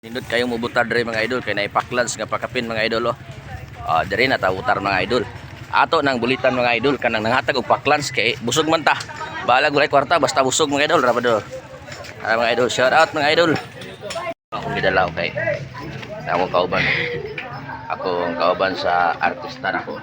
Nindot kayong mubutar diri mga idol kay naipaklans nga pakapin mga idol oh. Ah, diri na ta utar mga idol. Ato nang bulitan mga idol kanang nanghatag og paklans kay busog man ta. Balag walay kwarta basta busog mga idol rabado. Ah, mga idol, shout out mga idol. Akong gidalaw kay akong kauban. Ako ang kauban sa artista nako.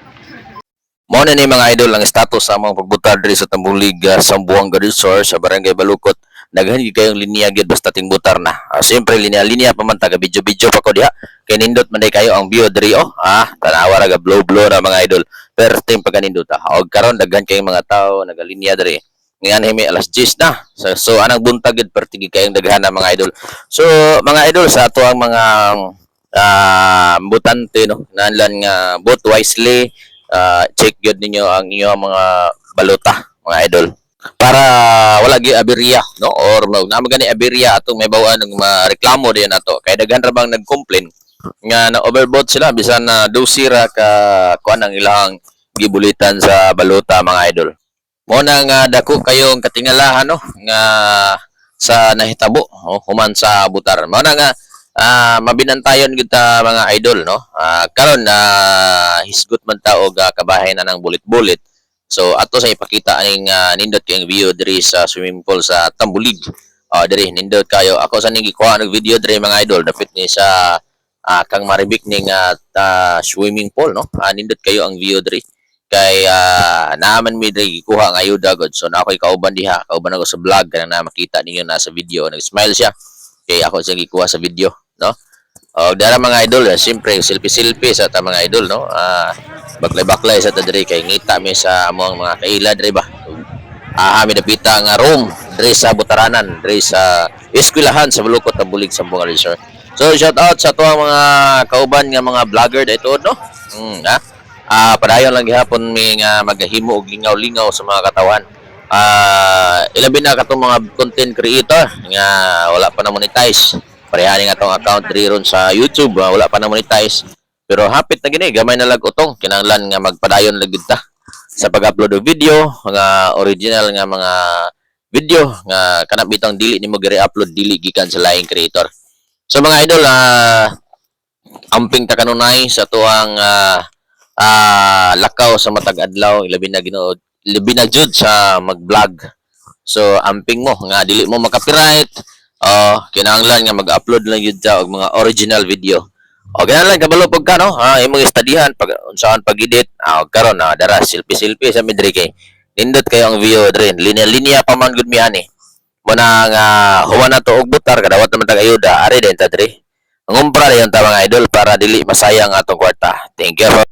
Mao na ni mga idol ang status sa among pagbutar diri sa Tambulig uh, Sambuanga Resort sa Barangay Balukot. Daghan gid kayong linya gid basta ting butar na. Ah, Siyempre linya-linya pa man taga video-video pa ko diha. Kay nindot man kayo ang view diri oh. Ah, tanawa ra ga blow-blow na mga idol. Pero team pag nindot ah. Og karon daghan kayong mga tao nagalinya diri. Ngayon himi alas 10 na. So, so anang buntag gid pertigi kayong daghan na mga idol. So mga idol sa ato ang mga ah butante no. Nanlan nga vote wisely. Ah, check gyud ninyo ang inyong mga balota mga idol para wala gi aberya no? Or na magani aberya atong may bawaan ng reklamo diyan nato. Kay daghan ra bang nag-complain nga na overbought sila bisan na dosira ka kuan ang ilang gibulitan sa balota mga idol. Mo na nga dako kayong katingalahan no? Nga sa nahitabo oh, human sa butar. Mo na nga ah, mabinantayon gid ta mga idol no? Ah, karon na hisgot man ta og ah, kabahay na ng bulit-bulit So ato sa ipakita aning uh, nindot kayong view diri sa swimming pool sa Tambulig. Uh, diri nindot kayo. Ako sa ning gikuha ng video diri mga idol dapit ni sa ah, kang maribik ning ah, ta- swimming pool no. Ah, nindot kayo ang view diri kay uh, naaman mi diri gikuha ang ayuda god. So na ako'y kauban diha, kauban ako sa vlog kanang na makita ninyo na sa video. Nag-smile siya. Kay ako siya gikuha sa video, no? O dara mga idol, eh, siyempre selfie-selfie sa ta mga idol, no? Ah, baklay-baklay sa ta diri kay ngita mi sa among mga kaila diri ba. Ah, mi napita nga room diri sa Butaranan, diri sa eskwelahan sa Bulukot ng Bulig Sambuanga Resort. So shout out sa tuwang mga kauban nga mga vlogger dito no. Mm, ha? Ah, padayon lang gihapon mi nga maghimo og lingaw-lingaw sa mga katawan. Ah, ilabi na katong mga content creator nga wala pa na monetize. Parehani nga tong account diri ron sa YouTube, ah, wala pa na monetize. Pero hapit na gini, gamay na lag utong kinahanglan nga magpadayon lagid ta sa pag-upload og video, nga original nga mga video nga kanang bitang dili nimo giri upload dili gikan sa laing creator. So mga idol, ah amping ta kanunay sa tuang ah, ah, lakaw sa matag adlaw, ilabi na Ginoo, ilabi na jud sa mag-vlog. So amping mo nga dili mo makapiright, oh kinahanglan nga mag-upload lang yun sa og mga original video. O ganun lang kabalo pag ka no, ha, imong istadihan pag unsaon pag-edit. Ah, og karon na dara selfie-selfie sa midri kay nindot kayo ang view dre. Linya-linya pa man gud mi ani. Mo na nga huwa na to og butar kadawat naman tag ayuda ari din ta dre. Ngumpra yon ta mga idol para dili masayang atong kwarta. Thank you.